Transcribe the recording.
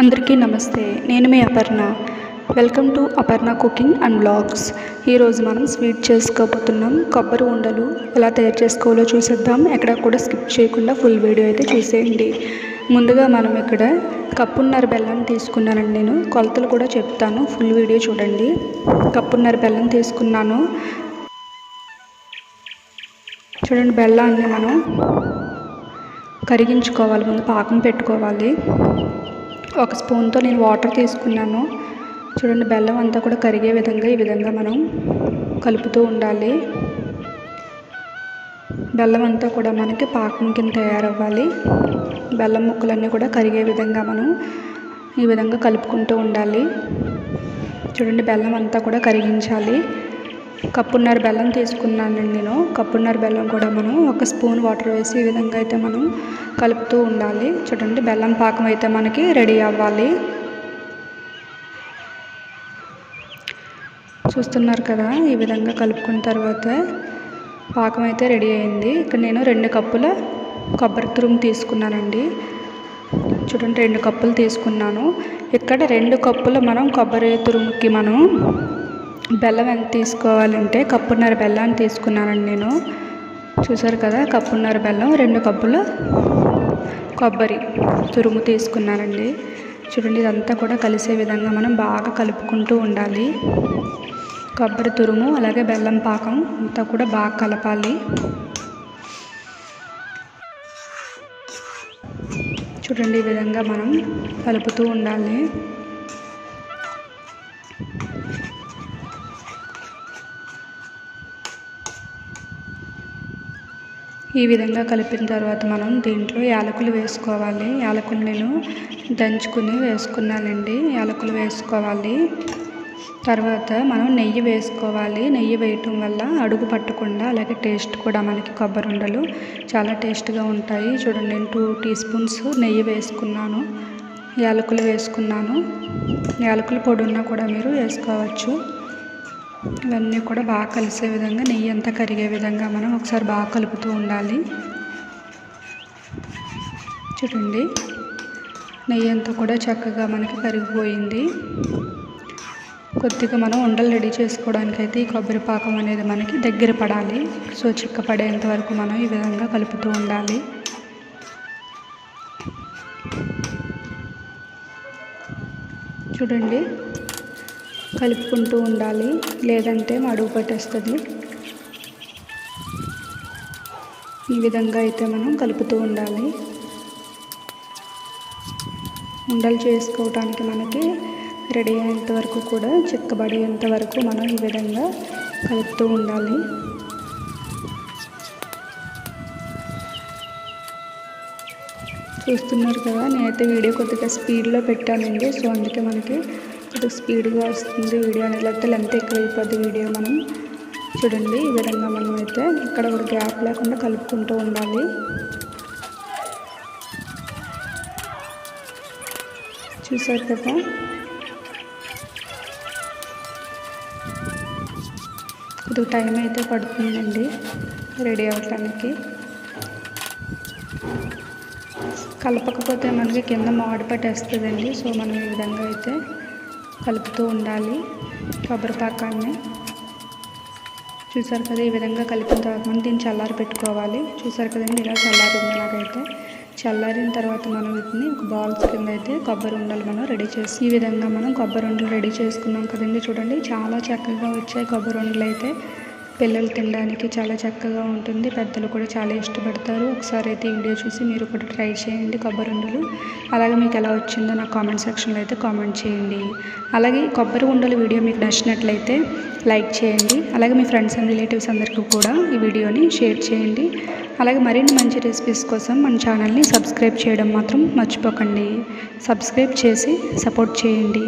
అందరికీ నమస్తే. నేను మీ Aparna. Welcome to Aparna cooking and blogs. ఈరోజు మనం స్వీట్ చేసుకోబోతున్నాం. కొబ్బరి ఉండలు ఎలా తయారు చేసుకోవాలో చూసేద్దాం. ఎక్కడ కూడా స్కిప్ చేయకుండా ఫుల్ వీడియో అయితే చూసేయండి. ముందుగా మనం ఇక్కడ కప్పున్నర బెల్లం తీసుకున్నానండి నేను. కొలతలు కూడా చెప్తాను. ఫుల్ వీడియో చూడండి. కప్పున్నర బెల్లం తీసుకున్నాను. చూడండి బెల్లాన్ని మనం కరిగించుకోవాలి. ముందు పాకం పెట్టుకోవాలి. ఒక స్పూన్తో నేను వాటర్ తీసుకున్నాను. చూడండి బెల్లం అంతా కూడా కరిగే విధంగా ఈ విధంగా మనం కలుపుతూ ఉండాలి. బెల్లం అంతా కూడా మనకి పాకం కింద తయారవ్వాలి. బెల్లం ముక్కలన్నీ కూడా కరిగే విధంగా మనం ఈ విధంగా కలుపుకుంటూ ఉండాలి. చూడండి బెల్లం అంతా కూడా కరిగించాలి. కప్పున్నర బెల్లం తీసుకున్నానండి నేను. కప్పున్నర బెల్లం కూడా మనం ఒక స్పూన్ వాటర్ వేసి ఈ విధంగా అయితే మనం కలుపుతూ ఉండాలి. చూడండి బెల్లం పాకం అయితే మనకి రెడీ అవ్వాలి. చూస్తున్నారు కదా ఈ విధంగా కలుపుకున్న తర్వాత పాకం అయితే రెడీ అయింది. ఇక్కడ నేను రెండు కప్పుల కొబ్బరి తురుము తీసుకున్నానండి. చూడండి రెండు కప్పులు తీసుకున్నాను. ఇక్కడ రెండు కప్పులు మనం కొబ్బరి తురుముకి మనం బెల్లం ఎంత తీసుకోవాలంటే కప్పున్నర బెల్లాన్ని తీసుకున్నానండి నేను. చూసారు కదా కప్పున్నర బెల్లం రెండు కప్పులు కొబ్బరి తురుము తీసుకున్నానండి. చూడండి ఇదంతా కూడా కలిసే విధంగా మనం బాగా కలుపుకుంటూ ఉండాలి. కొబ్బరి తురుము అలాగే బెల్లం పాకం అంతా కూడా బాగా కలపాలి. చూడండి ఈ విధంగా మనం కలుపుతూ ఉండాలి. ఈ విధంగా కలిపిన తర్వాత మనం దీంట్లో యాలకులు వేసుకోవాలి. యాలకులు నేను దంచుకుని వేసుకున్నానండి. యాలకులు వేసుకోవాలి. తర్వాత మనం నెయ్యి వేసుకోవాలి. నెయ్యి వేయటం వల్ల అడుగు పట్టకుండా అలాగే టేస్ట్ కూడా మనకి కొబ్బరి ఉండలు చాలా టేస్ట్గా ఉంటాయి. చూడండి నేను టూ టీ స్పూన్స్ నెయ్యి వేసుకున్నాను. యాలకులు వేసుకున్నాను. యాలకుల పొడి ఉన్నా కూడా మీరు వేసుకోవచ్చు. ఇవన్నీ కూడా బాగా కలిసే విధంగా నెయ్యి అంతా కరిగే విధంగా మనం ఒకసారి బాగా కలుపుతూ ఉండాలి. చూడండి నెయ్యి అంతా కూడా చక్కగా మనకి కరిగిపోయింది. కొద్దిగా మనం ఉండలు రెడీ చేసుకోవడానికి అయితే ఈ కొబ్బరి పాకం అనేది మనకి దగ్గర పడాలి. సో చిక్క పడేంత వరకు మనం ఈ విధంగా కలుపుతూ ఉండాలి. చూడండి కలుపుకుంటూ ఉండాలి. లేదంటే మడుగు పట్టేస్తుంది. ఈ విధంగా అయితే మనం కలుపుతూ ఉండాలి. ఉండలు చేసుకోవటానికి మనకి రెడీ అయ్యేంత వరకు కూడా చిక్కబడేంత వరకు మనం ఈ విధంగా కలుపుతూ ఉండాలి. చూస్తున్నారు కదా నేనైతే వీడియో కొద్దిగా స్పీడ్లో పెట్టానండి. సో అందుకే మనకి ఇప్పుడు స్పీడ్గా వస్తుంది. వీడియో అనేది లేకపోతే లెంత్ ఎక్కువ అయిపోద్ది వీడియో మనం. చూడండి ఈ విధంగా మనం అయితే ఇక్కడ కూడా గ్యాప్ లేకుండా కలుపుకుంటూ ఉండాలి. చూసారు కదా? కొద్దిగా టైం అయితే పడుతుందండి రెడీ అవ్వటానికి కలపకపోతే మనకి కింద మాడి పట్టేస్తుందండి. సో మనం ఈ విధంగా అయితే కలుపుతూ ఉండాలి కొబ్బరి పాకాన్ని. చూసారు కదా ఈ విధంగా కలిపిన తర్వాత మనం దీన్ని చల్లారి పెట్టుకోవాలి. చూసారు కదండి ఇలా చల్లారింది ఇలాగైతే చల్లారిన తర్వాత మనం వీటిని ఒక బాల్స్ కింద అయితే కొబ్బరి ఉండలు మనం రెడీ చేసి ఈ విధంగా మనం కొబ్బరి ఉండలు రెడీ చేసుకున్నాం కదండి. చూడండి చాలా చక్కగా వచ్చాయి కొబ్బరి ఉండలు అయితే. పిల్లలు తినడానికి చాలా చక్కగా ఉంటుంది. పెద్దలు కూడా చాలా ఇష్టపడతారు. ఒకసారి అయితే ఈ వీడియో చూసి మీరు కూడా ట్రై చేయండి కొబ్బరి ఉండలు. అలాగే మీకు ఎలా వచ్చిందో నా కామెంట్ సెక్షన్లో అయితే కామెంట్ చేయండి. అలాగే కొబ్బరి ఉండలు వీడియో మీకు నచ్చినట్లయితే లైక్ చేయండి. అలాగే మీ ఫ్రెండ్స్ అండ్ రిలేటివ్స్ అందరికీ కూడా ఈ వీడియోని షేర్ చేయండి. అలాగే మరిన్ని మంచి రెసిపీస్ కోసం మన ఛానల్ని సబ్స్క్రైబ్ చేయడం మాత్రం మర్చిపోకండి. సబ్స్క్రైబ్ చేసి సపోర్ట్ చేయండి.